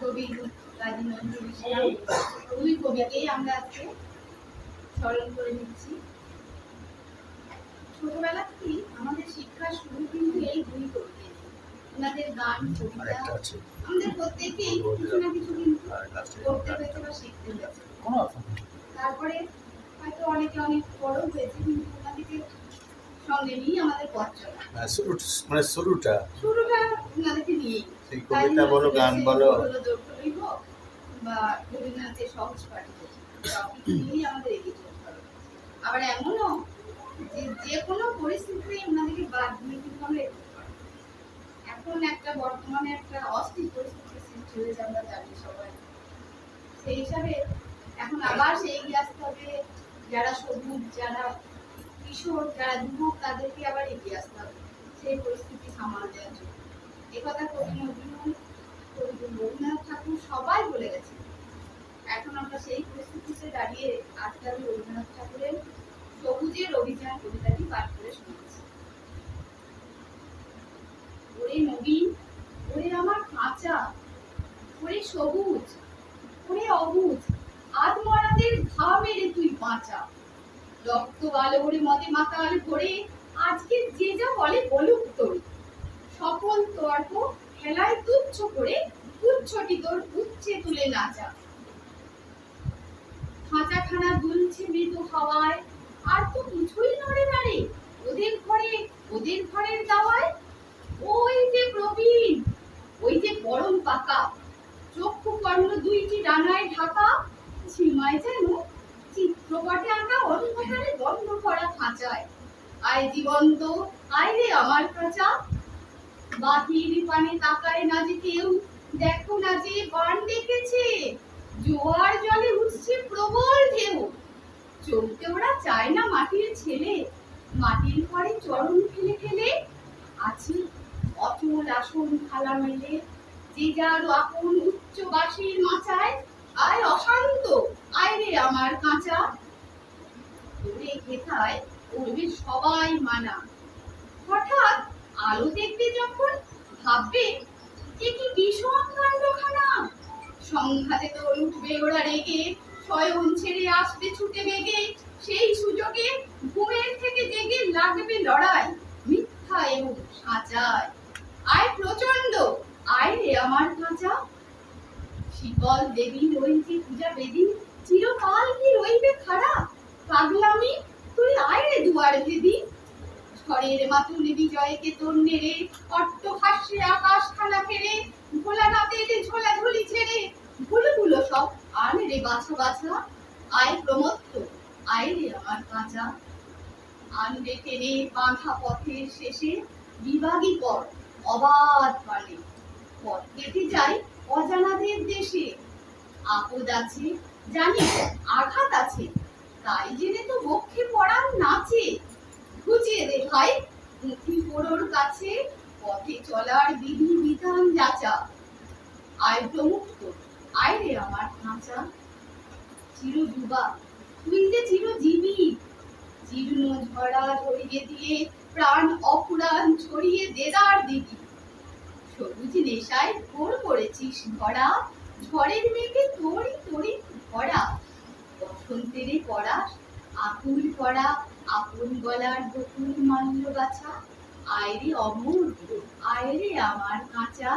কবি কাজী নজরুল ইসলাম দুই কবিকেই আমরা আজকে স্মরণ করে নিচ্ছি। ছোটবেলা থেকেই আমাদের শিক্ষার শুরু কিন্তু এই দুই কবি ওনাদের গান কবিতা আছে। আমাদের প্রত্যেককেই কিছু না কিছু কিন্তু করতে হয়েছে বা শিখতে হয়েছে। তারপরে হয়তো অনেকে অনেক বড় হয়েছে কিন্তু ওনাদেরকে সঙ্গে নিয়ে আমাদের পথ চলা। হ্যাঁ, মানে শুরুটা। শুরুটা ওনাদেরকে নিয়েই। সেই কবিতা বলো গান বলো। বা রবীন্দ্রনাথের সহজ পাঠি হোক সবকিছু নিয়েই আমাদের এগিয়ে চলতে হবে। আবার এমনও যে যে কোনো পরিস্থিতিতে ওনাদেরকে বাদ দিয়ে কিন্তু আমরা। এখন একটা বর্তমানে একটা অস্থির পরিস্থিতির সৃষ্টি হয়েছে আমরা জানি সবাই। সেই হিসাবে এখন আবার সেই এগিয়ে আসতে হবে। যারা সবুজ যারা কিশোর যারা যুবক তাদেরকে আবার এগিয়ে আসতে হবে। সেই পরিস্থিতি সামাল দেওয়ার জন্য। একথা কবি নজরুল রবীন্দ্রনাথ ঠাকুর সবাই বলে গেছে। এখন আমরা সেই পরিস্থিতিতে দাঁড়িয়ে আজকে আমি রবীন্দ্রনাথ ঠাকুরের সবুজের অভিযান কবিতাটি পাঠ করে শোনাচ্ছি ওরে নবীন ওরে আমার কাঁচা ওরে সবুজ, ওরে অবুজ আত্মরাদের ঘা মেরে তুই বাঁচা। রক্ত আলো ভরে মতে মাতাল ভরে আজকে যে যা বলে বলুক তোর। সকল তর্ক খেলায় তুচ্ছ করে তুচ্ছটি তোর উচ্চে তুলে নাচা খাঁচাখানা দুলছে মৃদু হাওয়ায়, আর তো কিছুই নড়ে নাড়ে ওদের ঘরে, ওদের ঘরের দাওয়ায়। ওই যে প্রবীণ, ওই যে গরম পাকা, চক্ষু কর্ণ দুইটি ডানায় ঢাকা সীমায় যেন চিত্রপটে আঁকা অন্ধকারে বন্ধ করা খাঁচায়। আয় জীবন্ত, আয় রে আমার কাঁচা বাহির পানে তাকায় না যে কেউ। দেখো না যে বান ডেকেছে। জোয়ার জলে উঠছে প্রবল ঢেউ। চলতে ওরা চায় না মাটির ছেলে। মাটির ঘরে চরণ ফেলে ফেলে আছে অচল আসন খালা মেলে। যে যার আপন উচ্চ বাসির মাচায়, আয় অশান্ত, আয় রে আমার কাঁচা। ওরে খেতায় করবে সবাই মানা। আলো দেখবে যখন, ভাববে যে কি বিষম কাণ্ডখানা। সংঘাতে তোর উঠবে ওরা রেগে, স্বয়ং ছেড়ে আসবে ছুটে বেগে। সেই সুযোগে ঘুমের থেকে জেগে লাগবে লড়াই, মিথ্যা এবং সাজায়। আয় প্রচণ্ড আয় রে আমার কাঁচা। শীতল দেবী রয়েছে পূজা বেদি চিরকাল কি রইবে খাড়া পাগলামি? তুই আয় রে দুয়ার দিদি ঝড়ের মাতুল বিজয়কে তোর নেড়ে অট্টহাস্যে আকাশ খানা ফেরে ভোলানাথের ঝোলা ঝুলি ছেড়ে, ভুলগুলো সব আনে রে বাছা বাছা, আয় প্রমত্ত, আয় রে আমার কাঁচা। আনবে টেনে বাঁধা পথের শেষে, বিভাগী পথ অবাধ পানে পথ কেটে যাই অজানাদের দেশে। আপদ আছে, জানি আঘাত আছে, তাই জেনে তো বক্ষে পড়ান নাচে। খুঁজিয়ে দে ভাই পুঁথি পোড়োর কাছে পথে চলার বিধি বিধান যাচা। আয় প্রমুক্ত আয় রে আমার খাঁচা। চিরযুবা তুই যে চিরজীবী জীর্ণ ঝরা ধরিয়ে দিয়ে প্রাণ অপুরাণ ছড়িয়ে দেদার দিবি। সবুজ নেশায় ভোর করেছিস ধরা, ঝড়ের মেঘে তোরই তোরই ভরা বসন্তেরে পড়া, আকুল করা আপন গলার বকুল মাল্য গাছা আয়রে অমূর্ত আয়রে আমার কাঁচা।